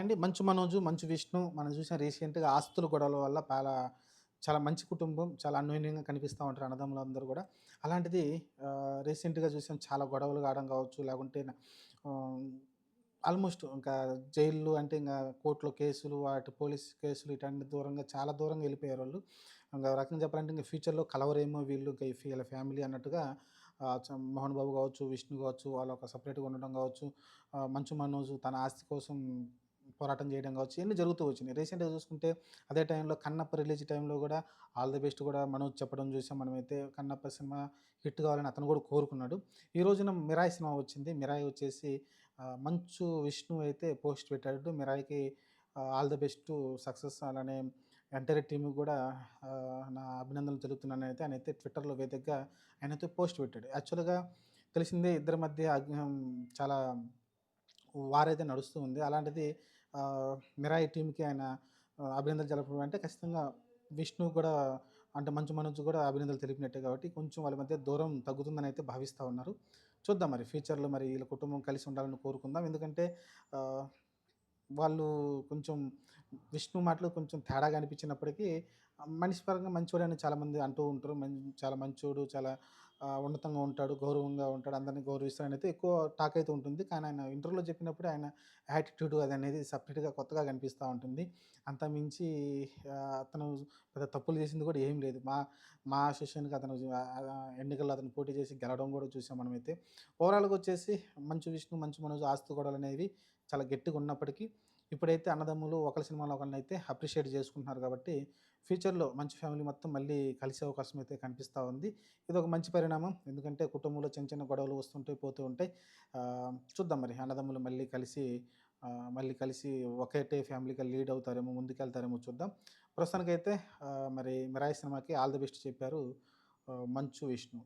అండి మంచు మనోజు మంచు విష్ణు మనం చూసిన రీసెంట్గా ఆస్తుల గొడవల వల్ల చాలా చాలా మంచి కుటుంబం చాలా అన్యోన్యంగా కనిపిస్తూ ఉంటారు అన్నదమ్ములు అందరూ కూడా. అలాంటిది రీసెంట్గా చూసాం చాలా గొడవలు కావడం కావచ్చు లేకుంటే ఆల్మోస్ట్ ఇంకా జైళ్ళు అంటే ఇంకా కోర్టులో కేసులు వాటి పోలీస్ కేసులు ఇట్లాంటి దూరంగా చాలా దూరంగా వెళ్ళిపోయారు వాళ్ళు. ఇంకా రకంగా చెప్పాలంటే ఇంకా ఫ్యూచర్లో కలవరేమో వీళ్ళు ఇంకా వీళ్ళ ఫ్యామిలీ అన్నట్టుగా మోహన్ బాబు కావచ్చు విష్ణు కావచ్చు వాళ్ళు ఒక సపరేట్గా ఉండడం కావచ్చు. మంచు మనోజ్ తన ఆస్తి కోసం పోరాటం చేయడం కావచ్చు ఇవన్నీ జరుగుతూ వచ్చినాయి. రీసెంట్గా చూసుకుంటే అదే టైంలో కన్నప్ప రిలీజ్ టైంలో కూడా ఆల్ ది బెస్ట్ కూడా మనోజ్ చెప్పడం చూసాం. మనమైతే కన్నప్ప సినిమా హిట్ కావాలని అతను కూడా కోరుకున్నాడు. ఈ రోజున మిరాయి సినిమా వచ్చింది. మిరాయి వచ్చేసి మంచు విష్ణు అయితే పోస్ట్ పెట్టాడు. మిరాయికి ఆల్ ద బెస్ట్ సక్సెస్ అలానే ఎంటైర్ టీమ్ కూడా నా అభినందనలు తెలుపుతున్నాను అయితే ఆయన అయితే ట్విట్టర్లో వేదికగా ఆయన అయితే పోస్ట్ పెట్టాడు యాక్చువల్గా తెలిసిందే ఇద్దరి మధ్య చాలా వారైతే నడుస్తూ ఉంది. అలాంటిది మిరాయి టీంకి ఆయన అభినందనలు తెలపడం అంటే ఖచ్చితంగా విష్ణు కూడా అంటే మంచు మనోజ్ కూడా అభినందనలు తెలిపినట్టే కాబట్టి కొంచెం వాళ్ళ మధ్య దూరం తగ్గుతుందని అయితే భావిస్తూ ఉన్నారు. చూద్దాం మరి ఫ్యూచర్లో మరి వీళ్ళ కుటుంబం కలిసి ఉండాలని కోరుకుందాం. ఎందుకంటే వాళ్ళు కొంచెం విష్ణు మాటలు కొంచెం తేడాగా అనిపించినప్పటికీ మనిషిపరంగా మనిషి పరంగా మంచోడు అని చాలామంది అంటూ ఉంటారు. మంచి చాలా మంచోడు చాలా ఉన్నతంగా ఉంటాడు గౌరవంగా ఉంటాడు అందరినీ గౌరవిస్తాడు అయితే ఎక్కువ టాక్ అయితే ఉంటుంది. కానీ ఆయన ఇంటర్వ్యూలో చెప్పినప్పుడు ఆయన యాటిట్యూడ్ అది అనేది సపరేట్గా కొత్తగా కనిపిస్తూ ఉంటుంది. అంత మించి అతను పెద్ద తప్పులు చేసింది కూడా ఏం లేదు. మా మా సెషన్కి అతను ఎన్నికల్లో అతను పోటీ చేసి గెలవడం కూడా చూసాం మనమైతే. ఓవరాల్గా వచ్చేసి మంచు విష్ణు మంచు మనోజ్ ఆస్తు గొడవలు అనేవి చాలా గట్టిగా ఉన్నప్పటికీ ఇప్పుడైతే అన్నదమ్ములు ఒకరి సినిమాలో ఒకరిని అయితే అప్రిషియేట్ చేసుకుంటున్నారు కాబట్టి ఫ్యూచర్లో మంచి ఫ్యామిలీ మొత్తం మళ్ళీ కలిసే అవకాశం అయితే కనిపిస్తూ ఉంది. ఇది ఒక మంచి పరిణామం. ఎందుకంటే కుటుంబంలో చిన్న చిన్న గొడవలు వస్తుంటాయి పోతూ ఉంటాయి. చూద్దాం మరి అన్నదమ్ములు మళ్ళీ కలిసి మళ్ళీ కలిసి ఒకటే ఫ్యామిలీగా లీడ్ అవుతారేమో ముందుకెళ్తారేమో చూద్దాం. ప్రస్తుతానికైతే మరి మిరాయి సినిమాకి ఆల్ ది బెస్ట్ చెప్పారు మంచు విష్ణు.